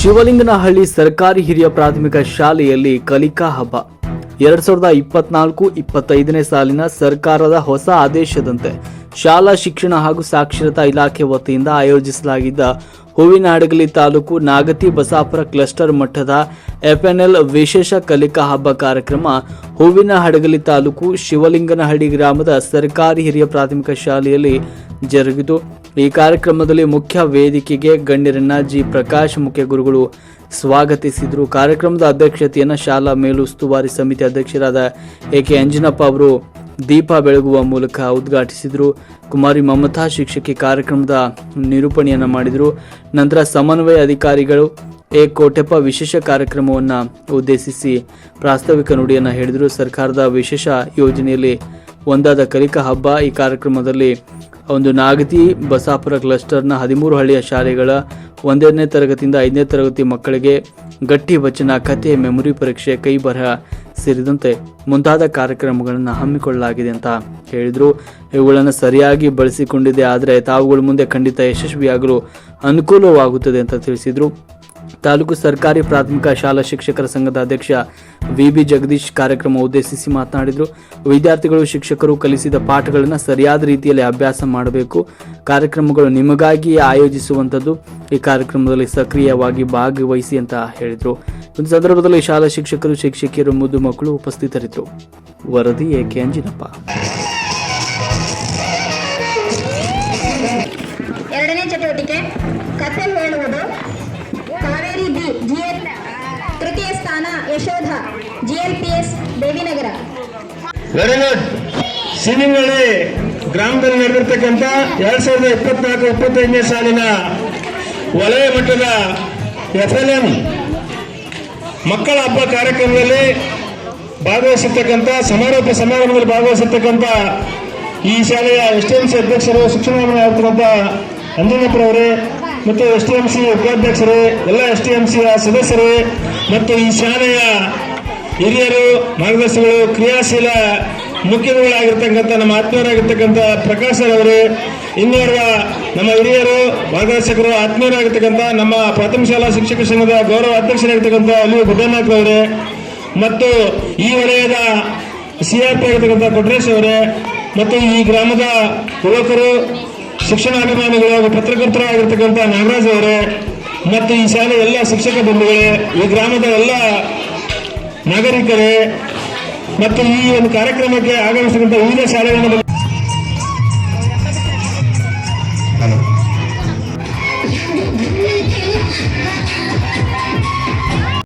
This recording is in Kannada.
ಶಿವಲಿಂಗನಹಳ್ಳಿ ಸರ್ಕಾರಿ ಹಿರಿಯ ಪ್ರಾಥಮಿಕ ಶಾಲೆಯಲ್ಲಿ ಕಲಿಕಾ ಹಬ್ಬ. ಎರಡ್ ಸಾವಿರದ ಇಪ್ಪತ್ನಾಲ್ಕು ಇಪ್ಪತ್ತೈದನೇ ಸಾಲಿನ ಸರ್ಕಾರದ ಹೊಸ ಆದೇಶದಂತೆ ಶಾಲಾ ಶಿಕ್ಷಣ ಹಾಗೂ ಸಾಕ್ಷರತಾ ಇಲಾಖೆ ವತಿಯಿಂದ ಆಯೋಜಿಸಲಾಗಿದ್ದ ಹೂವಿನಹಡಗಲಿ ತಾಲೂಕು ನಾಗತಿ ಬಸಾಪುರ ಕ್ಲಸ್ಟರ್ ಮಠದ ಎಫ್ಎನ್ಎಲ್ ವಿಶೇಷ ಕಲಿಕಾ ಹಬ್ಬ ಕಾರ್ಯಕ್ರಮ ಹೂವಿನ ಹಡಗಲಿ ತಾಲೂಕು ಶಿವಲಿಂಗನಹಳ್ಳಿ ಗ್ರಾಮದ ಸರ್ಕಾರಿ ಹಿರಿಯ ಪ್ರಾಥಮಿಕ ಶಾಲೆಯಲ್ಲಿ ಜರುಗಿತು. ಈ ಕಾರ್ಯಕ್ರಮದಲ್ಲಿ ಮುಖ್ಯ ವೇದಿಕೆಗೆ ಗಣ್ಯರನ್ನ ಜಿ ಪ್ರಕಾಶ್ ಮುಖ್ಯ ಗುರುಗಳು ಸ್ವಾಗತಿಸಿದರು. ಕಾರ್ಯಕ್ರಮದ ಅಧ್ಯಕ್ಷತೆಯನ್ನು ಶಾಲಾ ಮೇಲುಸ್ತುವಾರಿ ಸಮಿತಿ ಅಧ್ಯಕ್ಷರಾದ ಎ ಕೆ ಅಂಜನಪ್ಪ ಅವರು ದೀಪ ಬೆಳಗುವ ಮೂಲಕ ಉದ್ಘಾಟಿಸಿದರು. ಕುಮಾರಿ ಮಮತಾ ಶಿಕ್ಷಕಿ ಕಾರ್ಯಕ್ರಮದ ನಿರೂಪಣೆಯನ್ನು ಮಾಡಿದರು. ನಂತರ ಸಮನ್ವಯ ಅಧಿಕಾರಿಗಳು ಎ ಕೋಟೆಪ್ಪ ವಿಶೇಷ ಕಾರ್ಯಕ್ರಮವನ್ನು ಉದ್ದೇಶಿಸಿ ಪ್ರಾಸ್ತಾವಿಕ ನುಡಿಯನ್ನು ಹೇಳಿದರು. ಸರ್ಕಾರದ ವಿಶೇಷ ಯೋಜನೆಯಲ್ಲಿ ಒಂದಾದ ಕಲಿಕಾ ಹಬ್ಬ ಈ ಕಾರ್ಯಕ್ರಮದಲ್ಲಿ ಒಂದು ನಾಗತಿ ಬಸಾಪುರ ಕ್ಲಸ್ಟರ್ನ ಹದಿಮೂರು ಹಳ್ಳಿಯ ಶಾಲೆಗಳ ಒಂದನೇ ತರಗತಿಯಿಂದ ಐದನೇ ತರಗತಿ ಮಕ್ಕಳಿಗೆ ಗಟ್ಟಿ ವಚನ, ಕಥೆ, ಮೆಮೊರಿ ಪರೀಕ್ಷೆ, ಕೈ ಬರಹ ಸೇರಿದಂತೆ ಮುಂತಾದ ಕಾರ್ಯಕ್ರಮಗಳನ್ನು ಹಮ್ಮಿಕೊಳ್ಳಲಾಗಿದೆ ಅಂತ ಹೇಳಿದರು. ಇವುಗಳನ್ನು ಸರಿಯಾಗಿ ಬಳಸಿಕೊಂಡಿದೆ, ಆದರೆ ತಾವುಗಳು ಮುಂದೆ ಖಂಡಿತ ಯಶಸ್ವಿಯಾಗಲು ಅನುಕೂಲವಾಗುತ್ತದೆ ಅಂತ ತಿಳಿಸಿದರು. ತಾಲೂಕು ಸರ್ಕಾರಿ ಪ್ರಾಥಮಿಕ ಶಾಲಾ ಶಿಕ್ಷಕರ ಸಂಘದ ಅಧ್ಯಕ್ಷ ವಿ ಬಿ ಜಗದೀಶ್ ಕಾರ್ಯಕ್ರಮ ಉದ್ದೇಶಿಸಿ ಮಾತನಾಡಿದರು. ವಿದ್ಯಾರ್ಥಿಗಳು, ಶಿಕ್ಷಕರು ಕಲಿಸಿದ ಪಾಠಗಳನ್ನು ಸರಿಯಾದ ರೀತಿಯಲ್ಲಿ ಅಭ್ಯಾಸ ಮಾಡಬೇಕು. ಕಾರ್ಯಕ್ರಮಗಳು ನಿಮಗಾಗಿ ಆಯೋಜಿಸುವಂಥದ್ದು ಈ ಕಾರ್ಯಕ್ರಮದಲ್ಲಿ ಸಕ್ರಿಯವಾಗಿ ಭಾಗವಹಿಸಿ ಅಂತ ಹೇಳಿದರು. ಒಂದು ಸಂದರ್ಭದಲ್ಲಿ ಶಾಲಾ ಶಿಕ್ಷಕರು, ಶಿಕ್ಷಕಿಯರು, ಮುದ್ದು ಮಕ್ಕಳು ಉಪಸ್ಥಿತರಿದ್ದರು. ವರದಿ ಎಕೆ ಅಂಜಿನಪ್ಪ. ಎರಡನೇ ಚಟುವಟಿಕೆ ಕಥೆ ಹೇಳುವುದು. ಕಾವೇರಿ ಬಿ ಜಿಎಲ್ ತೃತೀಯ ಸ್ಥಾನ Yashoda GLPS Devinagar. Very good Sinimali ಗ್ರಾಮದಲ್ಲಿ ನಡೆದಿರ್ತಕ್ಕಂಥ ಎರಡ್ ಸಾವಿರದ ಇಪ್ಪತ್ನಾಲ್ಕು, ಇಪ್ಪತ್ತೈದನೇ ಸಾಲಿನ ವಲಯ ಮಟ್ಟದ ಎಫ್ ಎಲ್ ಎಂ ಮಕ್ಕಳ ಹಬ್ಬ ಕಾರ್ಯಕ್ರಮದಲ್ಲಿ ಭಾಗವಹಿಸಿರ್ತಕ್ಕಂಥ, ಸಮಾರೋಪ ಸಮಾರಂಭದಲ್ಲಿ ಭಾಗವಹಿಸಿರ್ತಕ್ಕಂಥ ಈ ಶಾಲೆಯ ಎಸ್ ಟಿ ಎಂ ಸಿ ಅಧ್ಯಕ್ಷರು, ಶಿಕ್ಷಣ ಅಂಜನಪ್ಪರವರೇ ಮತ್ತು ಎಸ್ ಟಿ ಎಂ ಸಿ ಉಪಾಧ್ಯಕ್ಷರು, ಎಲ್ಲ ಎಸ್ ಟಿ ಎಂ ಸಿಯ ಸದಸ್ಯರು ಮತ್ತು ಈ ಶಾಲೆಯ ಹಿರಿಯರು, ಮಾರ್ಗದರ್ಶಿಗಳು, ಕ್ರಿಯಾಶೀಲ ಮುಖ್ಯಗಳಾಗಿರ್ತಕ್ಕಂಥ ನಮ್ಮ ಆತ್ಮೀಯರಾಗಿರ್ತಕ್ಕಂಥ ಪ್ರಕಾಶ್ ಅವರು ಇನ್ನೋರ್ವ ನಮ್ಮ ಹಿರಿಯರು, ಮಾರ್ಗದರ್ಶಕರು, ಆತ್ಮೀಯರಾಗಿರ್ತಕ್ಕಂಥ ನಮ್ಮ ಪ್ರಾಥಮಿಕ ಶಾಲಾ ಶಿಕ್ಷಕ ಸಂಘದ ಗೌರವ ಅಧ್ಯಕ್ಷರಾಗಿರ್ತಕ್ಕಂಥ ಅಲ್ಲಿ ಬುದ್ಧನಾಥ್ ಅವರೇ ಮತ್ತು ಈ ವಲಯದ ಸಿ ಆರ್ ಪಿ ಆಗಿರ್ತಕ್ಕಂಥ ಕೊಟ್ರೇಶ್ ಅವರೇ ಮತ್ತು ಈ ಗ್ರಾಮದ ಯುವಕರು ಶಿಕ್ಷಣ ಅಭಿಮಾನಿಗಳು ಹಾಗೂ ಪತ್ರಕರ್ತರಾಗಿರ್ತಕ್ಕಂಥ ನಾಗರಾಜ್ ಅವರೇ ಮತ್ತು ಈ ಶಾಲೆಯ ಎಲ್ಲ ಶಿಕ್ಷಕ ಬಂಧುಗಳೇ ಈ ಗ್ರಾಮದ ಎಲ್ಲ ನಾಗರಿಕರೇ ಮತ್ತು ಈ ಒಂದು ಕಾರ್ಯಕ್ರಮಕ್ಕೆ ಆಗಮಿಸಿದಂಥ ವಿವಿಧ ಶಾಲೆಗಳನ್ನು Thank.